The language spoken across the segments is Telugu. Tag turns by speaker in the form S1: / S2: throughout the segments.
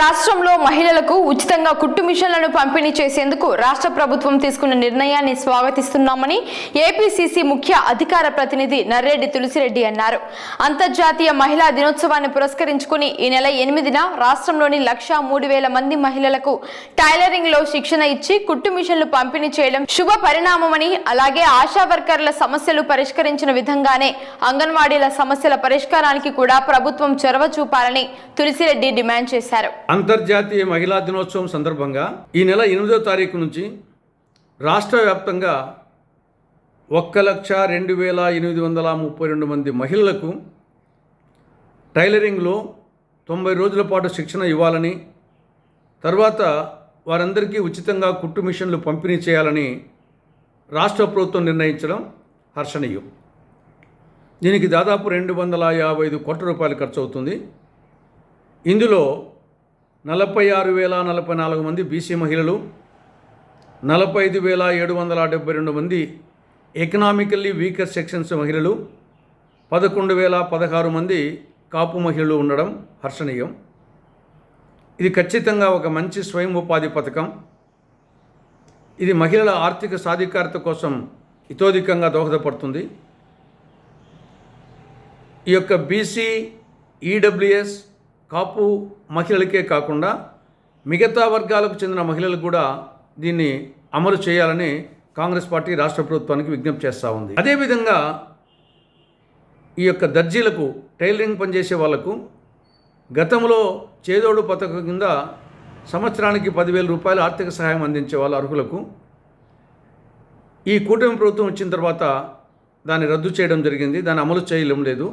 S1: రాష్ట్రంలో మహిళలకు ఉచితంగా కుట్టు మిషన్లను పంపిణీ చేసేందుకు రాష్ట్ర ప్రభుత్వం తీసుకున్న నిర్ణయాన్ని స్వాగతిస్తున్నామని ఏపీసీసీ ముఖ్య అధికార ప్రతినిధి నర్రెడ్డి తులసిరెడ్డి అన్నారు. అంతర్జాతీయ మహిళా దినోత్సవాన్ని పురస్కరించుకుని ఈ నెల ఎనిమిదిన రాష్ట్రంలోని లక్షా మూడు వేల మంది మహిళలకు టైలరింగ్లో శిక్షణ ఇచ్చి కుట్టు మిషన్లు పంపిణీ చేయడం శుభ పరిణామమని అలాగే ఆశా వర్కర్ల సమస్యలు పరిష్కరించిన విధంగానే అంగన్వాడీల సమస్యల పరిష్కారానికి కూడా ప్రభుత్వం చొరవ చూపాలని తులసిరెడ్డి డిమాండ్ చేశారు.
S2: అంతర్జాతీయ మహిళా దినోత్సవం సందర్భంగా ఈ నెల ఎనిమిదో తారీఖు నుంచి రాష్ట్ర వ్యాప్తంగా ఒక్క లక్ష రెండు వేల ఎనిమిది వందల ముప్పై రెండు మంది మహిళలకు టైలరింగ్లో తొంభై రోజుల పాటు శిక్షణ ఇవ్వాలని తర్వాత వారందరికీ ఉచితంగా కుట్టు మిషన్లు పంపిణీ చేయాలని రాష్ట్ర ప్రభుత్వం నిర్ణయించడం హర్షణీయం. దీనికి దాదాపు రెండు వందల యాభై ఐదు కోట్ల రూపాయలు ఖర్చు అవుతుంది ఇందులో నలభై ఆరు వేల నలభై నాలుగు మంది బీసీ మహిళలు నలభై ఐదు వేల ఏడు వందల డెబ్బై రెండు మంది ఎకనామికల్లీ వీకర్ సెక్షన్స్ మహిళలు పదకొండు వేల పదహారు మంది కాపు మహిళలు ఉండడం హర్షణీయం. ఇది ఖచ్చితంగా ఒక మంచి స్వయం ఉపాధి పథకం. ఇది మహిళల ఆర్థిక సాధికారత కోసం ఇతోధికంగా దోహదపడుతుంది. ఈ యొక్క బీసీ ఈడబ్ల్యూఎస్ కాపు మహిళలకే కాకుండా మిగతా వర్గాలకు చెందిన మహిళలు కూడా దీన్ని అమలు చేయాలని కాంగ్రెస్ పార్టీ రాష్ట్ర ప్రభుత్వానికి విజ్ఞప్తి చేస్తూ ఉంది. అదేవిధంగా ఈ యొక్క దర్జీలకు టైలరింగ్ పనిచేసే వాళ్ళకు గతంలో చేదోడు పథకం కింద సంవత్సరానికి పదివేల రూపాయలు ఆర్థిక సహాయం అందించే వాళ్ళ అర్హులకు ఈ కూటమి ప్రభుత్వం వచ్చిన తర్వాత దాన్ని రద్దు చేయడం జరిగింది. దాన్ని అమలు చేయలేం లేదు.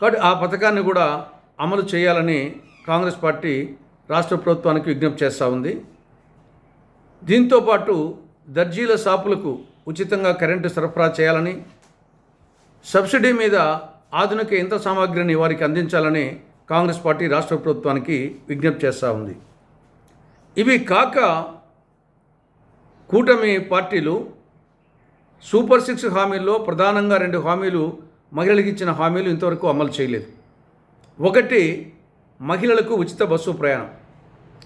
S2: కాబట్టి ఆ పథకాన్ని కూడా అమలు చేయాలని కాంగ్రెస్ పార్టీ రాష్ట్ర ప్రభుత్వానికి విజ్ఞప్తి చేస్తూ ఉంది. దీంతోపాటు దర్జీల షాపులకు ఉచితంగా కరెంటు సరఫరా చేయాలని సబ్సిడీ మీద ఆధునిక యంత్ర సామాగ్రిని వారికి అందించాలని కాంగ్రెస్ పార్టీ రాష్ట్ర ప్రభుత్వానికి విజ్ఞప్తి చేస్తూ ఉంది. ఇవి కాక కూటమి పార్టీలు సూపర్ సిక్స్ హామీల్లో ప్రధానంగా రెండు హామీలు మహిళలకు ఇచ్చిన హామీలు ఇంతవరకు అమలు చేయలేదు. ఒకటి మహిళలకు ఉచిత బస్సు ప్రయాణం.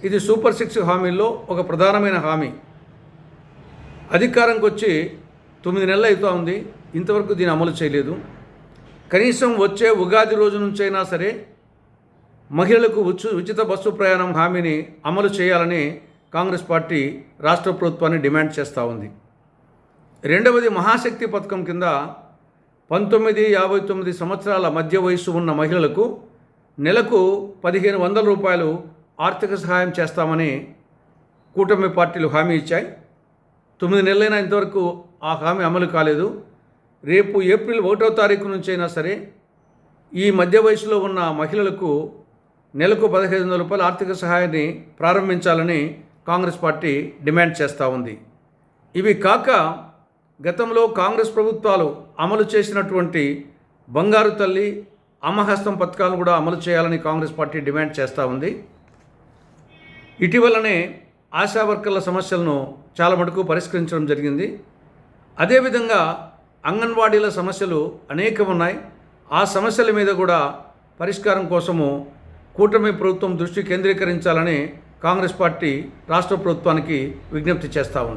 S2: ఇది సూపర్ సిక్స్ హామీల్లో ఒక ప్రధానమైన హామీ. అధికారంకి వచ్చి తొమ్మిది నెలలు అవుతూ ఉంది. ఇంతవరకు దీన్ని అమలు చేయలేదు. కనీసం వచ్చే ఉగాది రోజు నుంచైనా సరే మహిళలకు ఉచు ఉచిత బస్సు ప్రయాణం హామీని అమలు చేయాలని కాంగ్రెస్ పార్టీ రాష్ట్ర ప్రభుత్వాన్ని డిమాండ్ చేస్తూ ఉంది. రెండవది మహాశక్తి పథకం కింద పంతొమ్మిది యాభై తొమ్మిది సంవత్సరాల మధ్య వయస్సు ఉన్న మహిళలకు నెలకు పదిహేను వందల రూపాయలు ఆర్థిక సహాయం చేస్తామని కూటమి పార్టీలు హామీ ఇచ్చాయి. తొమ్మిది నెలలైనా ఇంతవరకు ఆ హామీ అమలు కాలేదు. రేపు ఏప్రిల్ ఒకటో తారీఖు నుంచైనా సరే ఈ మధ్య వయసులో ఉన్న మహిళలకు నెలకు పదహైదు వందల రూపాయల ఆర్థిక సహాయాన్ని ప్రారంభించాలని కాంగ్రెస్ పార్టీ డిమాండ్ చేస్తూ ఉంది. ఇవి కాక గతంలో కాంగ్రెస్ ప్రభుత్వాలు అమలు చేసినటువంటి బంగారు తల్లి అమ్మహస్తం పథకాలను కూడా అమలు చేయాలని కాంగ్రెస్ పార్టీ డిమాండ్ చేస్తూ ఉంది. ఇటీవలనే ఆశా వర్కర్ల సమస్యలను చాలా మటుకు పరిష్కరించడం జరిగింది. అదేవిధంగా అంగన్వాడీల సమస్యలు అనేకం ఉన్నాయి. ఆ సమస్యల మీద కూడా పరిష్కారం కోసము కూటమి ప్రభుత్వం దృష్టి కేంద్రీకరించాలని కాంగ్రెస్ పార్టీ రాష్ట్ర ప్రభుత్వానికి విజ్ఞప్తి చేస్తూ ఉంది.